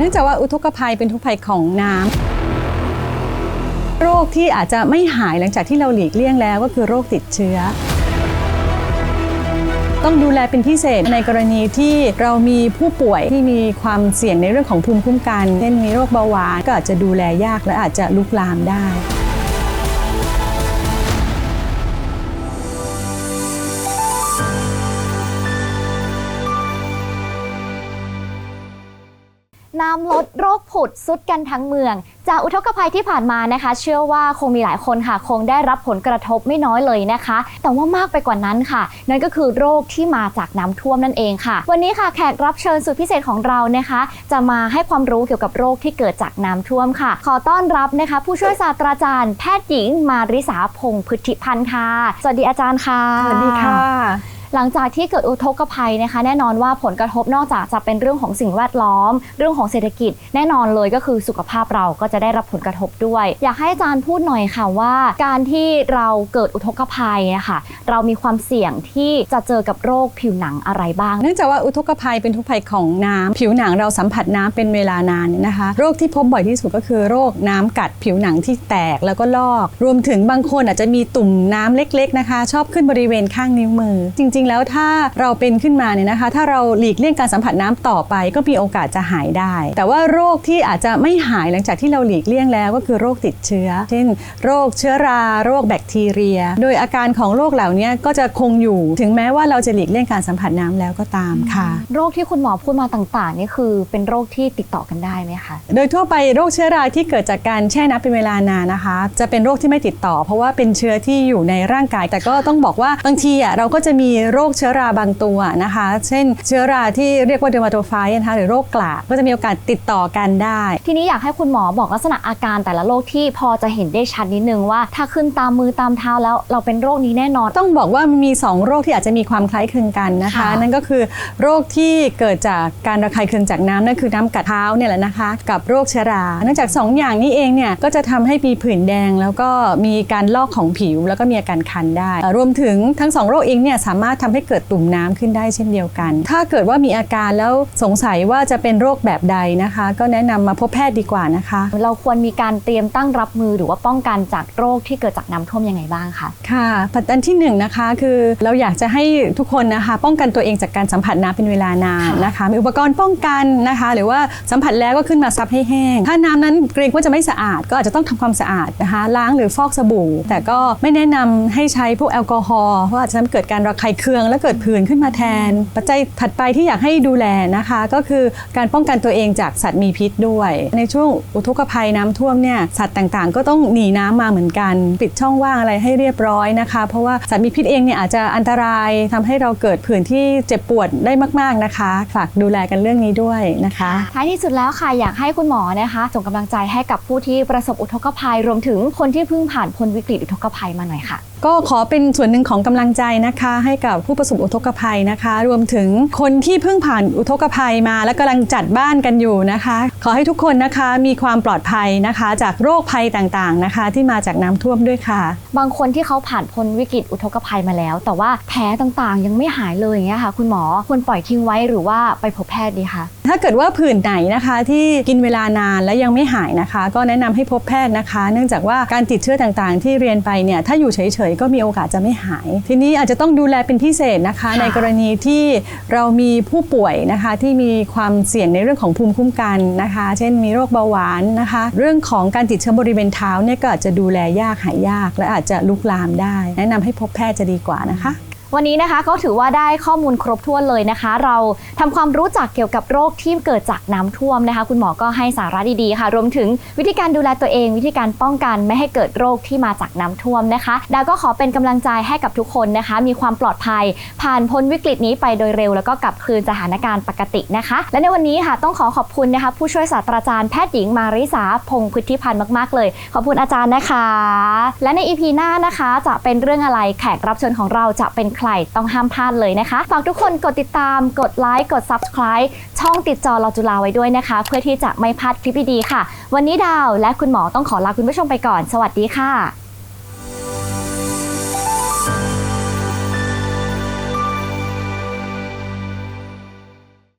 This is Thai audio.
เนื่องจากว่าอุทกภัยเป็นทุกภัยของน้ำโรคที่อาจจะไม่หายหลังจากที่เราหลีกเลี่ยงแล้วก็คือโรคติดเชื้อ ต้องดูแลเป็นพิเศษในกรณีที่เรามีผู้ป่วยที่มีความเสี่ยงในเรื่องของภูมิคุ้มกันเช่นมีโรคเบาหวานก็อาจจะดูแลยากและอาจจะลุกลามได้ น้ำลดโรคผุดซุดกันทั้งเมือง จากอุทกภัยที่ผ่านมานะคะ เชื่อว่าคงมีหลายคนค่ะ คงได้รับผลกระทบไม่น้อยเลยนะคะ แต่ว่ามากไปกว่านั้นค่ะ นั่นก็คือโรคที่มาจากน้ำท่วมนั่นเองค่ะ วันนี้ค่ะแขกรับเชิญสุดพิเศษของเรานะคะ จะมาให้ความรู้เกี่ยวกับโรคที่เกิดจากน้ำท่วมค่ะ ขอต้อนรับนะคะ ผู้ช่วยศาสตราจารย์แพทย์หญิงมาริสาพงศ์พฤทธิพันธ์ค่ะ สวัสดีอาจารย์ค่ะสวัสดีค่ะ ลังจากที่เกิดอุทกภัยนะคะ แน่นอนว่าผลกระทบนอกจากจะเป็นเรื่องของสิ่งแวดล้อม เรื่องของเศรษฐกิจ แน่นอนเลยก็คือสุขภาพเราก็จะได้รับผลกระทบด้วย อยากให้อาจารย์พูดหน่อยค่ะว่า การที่เราเกิดอุทกภัยนะคะเรามีความเสี่ยงที่จะเจอกับโรคผิวหนังอะไรบ้าง เนื่องจากว่าอุทกภัยเป็นทุกภัยของน้ำผิวหนังเราสัมผัสน้ำเป็นเวลานานนะคะ โรคที่พบบ่อยที่สุดก็คือโรคน้ำกัดผิวหนังที่แตกแล้วก็ลอก รวมถึงบางคนอาจจะมีตุ่มน้ำเล็ก ๆนะคะ ชอบขึ้นบริเวณข้างนิ้วมือ จริง ๆแล้วถ้าเราเป็นขึ้นมาเนี่ยนะคะ ถ้าเราหลีกเลี่ยงการสัมผัสน้ำต่อไป ก็มีโอกาสจะหายได้ แต่ว่าโรคที่อาจจะไม่หายหลังจากที่เราหลีกเลี่ยงแล้วก็คือโรคติดเชื้อ เช่น โรคเชื้อรา โรคแบคทีเรีย โดยอาการของโรคเหล่านี้ก็จะคงอยู่ถึงแม้ว่าเราจะหลีกเลี่ยงการสัมผัสน้ำแล้วก็ตามค่ะ โรคที่คุณหมอพูดมาต่างๆ นี่คือเป็นโรคที่ติดต่อกันได้ไหมคะโดยทั่วไปโรคเชื้อราที่เกิดจากการแช่น้ำเป็นเวลานานนะคะ จะเป็นโรคที่ไม่ติดต่อ เพราะว่าเป็นเชื้อที่อยู่ในร่างกาย แต่ก็ต้องบอกว่าบางทีอะเราก็จะมีโรคเชื้อราบางตัวนะคะ เช่น เชื้อราที่เรียกว่าเดอร์มาโตไฟนะคะหรือโรคกลากก็จะมีโอกาสติดต่อกันได้ ทีนี้อยากให้คุณหมอบอกลักษณะอาการแต่ละโรคที่พอจะเห็นได้ชัดนิดนึงว่า ถ้าขึ้นตามมือตามเท้าแล้วเราเป็นโรคนี้แน่นอน ต้องบอกว่ามันมี2 โรคที่อาจจะมีความคล้ายคลึงกันนะคะค่ะนั่นก็คือโรคที่เกิดจากการระคายเคืองจากน้ำนั่นคือน้ำกัดเท้าเนี่ยแหละนะคะ กับโรคเชื้อรา เนื่องจาก 2 อย่างนี้เองเนี่ยก็จะทำให้มีผื่นแดง แล้วก็มีการลอกของผิวแล้วก็มีอาการคันได้เอ่อรวมถึงทั้ง 2 โรคเองเนี่ยสามารถทำให้เกิดตุ่มน้ำขึ้นได้เช่นเดียวกัน ถ้าเกิดว่ามีอาการแล้วสงสัยว่าจะเป็นโรคแบบใดนะคะ ก็แนะนำมาพบแพทย์ดีกว่านะคะ เราควรมีการเตรียมตั้งรับมือหรือว่าป้องกันจากโรคที่เกิดจากน้ำท่วมยังไงบ้างคะค่ะปัจจัยที่หนึ่งนะคะคือเราอยากจะให้ทุกคนนะคะป้องกันตัวเองจากการสัมผัสน้ำเป็นเวลานานนะคะมีอุปกรณ์ป้องกันนะคะ หรือว่าสัมผัสแล้วก็ขึ้นมาซับให้แห้ง ถ้าน้ำนั้นเกรงว่าจะไม่สะอาด ก็อาจจะต้องทำความสะอาดนะคะล้างหรือฟอกสบู่ แต่ก็ไม่แนะนำให้ใช้พวกแอลกอฮอล์เพราะอาจจะทำให้เกิดการระคายเคืองและเกิดผื่นขึ้นมาแทน ปัจจัยถัดไปที่อยากให้ดูแลนะคะ ก็คือการป้องกันตัวเองจากสัตว์มีพิษด้วย ในช่วงอุทกภัยน้ำท่วมเนี่ยสัตว์ต่างๆ ก็ต้องหนีน้ำมาเหมือนกัน ปิดช่องว่างอะไรให้เรียบร้อยนะคะ เพราะว่าสัตว์มีพิษเองเนี่ยอาจจะอันตรายทำให้เราเกิดผื่นที่เจ็บปวดได้มาก ๆนะคะฝากดูแลกันเรื่องนี้ด้วยนะคะท้ายที่สุดแล้วค่ะอยากให้คุณหมอนะคะส่งกำลังใจให้กับผู้ที่ประสบอุทกภัย รวมถึงคนที่เพิ่งผ่านพ้นวิกฤตอุทกภัยมาหน่อยค่ะ ก็ขอเป็นส่วนหนึ่งของกำลังใจนะคะ ให้กับผู้ประสบอุทกภัยนะคะ รวมถึงคนที่เพิ่งผ่านอุทกภัยมา และกำลังจัดบ้านกันอยู่นะคะ ขอให้ทุกคนนะคะมีความปลอดภัยนะคะ จากโรคภัยต่างๆนะคะ ที่มาจากน้ำท่วมด้วยค่ะ บางคนที่เขาผ่านพ้นวิกฤตอุทกภัยมาแล้ว แต่ว่าแผลต่างๆ ยังไม่หายเลยอย่างเงี้ยค่ะคุณหมอควรปล่อยทิ้งไว้หรือว่าไปพบแพทย์ดีคะถ้าเกิดว่าผื่นไหนนะคะที่กินเวลานานและยังไม่หายนะคะ ก็แนะนำให้พบแพทย์นะคะ เนื่องจากว่าการติดเชื้อต่างๆ ที่เรียนไปเนี่ยถ้าอยู่เฉยๆก็มีโอกาสจะไม่หาย ทีนี้อาจจะต้องดูแลเป็นพิเศษนะคะค่ะในกรณีที่เรามีผู้ป่วยนะคะที่มีความเสี่ยงในเรื่องของภูมิคุ้มกันนะคะ เช่นมีโรคเบาหวานนะคะ เรื่องของการติดเชื้อบริเวณเท้าเนี่ยก็อาจจะดูแลยากหายยาก และอาจจะลุกลามได้ แนะนำให้พบแพทย์จะดีกว่านะคะ วันนี้นะคะก็ถือว่าได้ข้อมูลครบถ้วนเลยนะคะ เราทำความรู้จักเกี่ยวกับโรคที่เกิดจากน้ำท่วมนะคะ คุณหมอก็ให้สาระดีๆค่ะ รวมถึงวิธีการดูแลตัวเอง วิธีการป้องกันไม่ให้เกิดโรคที่มาจากน้ำท่วมนะคะดาวก็ขอเป็นกำลังใจให้กับทุกคนนะคะ มีความปลอดภัย ผ่านพ้นวิกฤตนี้ไปโดยเร็ว แล้วก็กลับคืนสถานการณ์ปกตินะคะ และในวันนี้ค่ะต้องขอขอบคุณนะคะ ผู้ช่วยศาสตราจารย์แพทย์หญิงมาริสาพงศ์พุทธิพันธ์มากๆ เลย ขอบคุณอาจารย์นะคะ และใน EP หน้านะคะ จะเป็นเรื่องอะไรแขกรับเชิญของเราจะเป็นใครต้องห้ามพลาดเลยนะคะ ฝากทุกคนกดติดตาม กดไลค์ กด Subscribe ช่องติดจอรอจุฬาไว้ด้วยนะคะ เพื่อที่จะไม่พลาดคลิปดีๆค่ะ วันนี้ดาวและคุณหมอต้องขอลาคุณผู้ชมไปก่อน สวัสดีค่ะ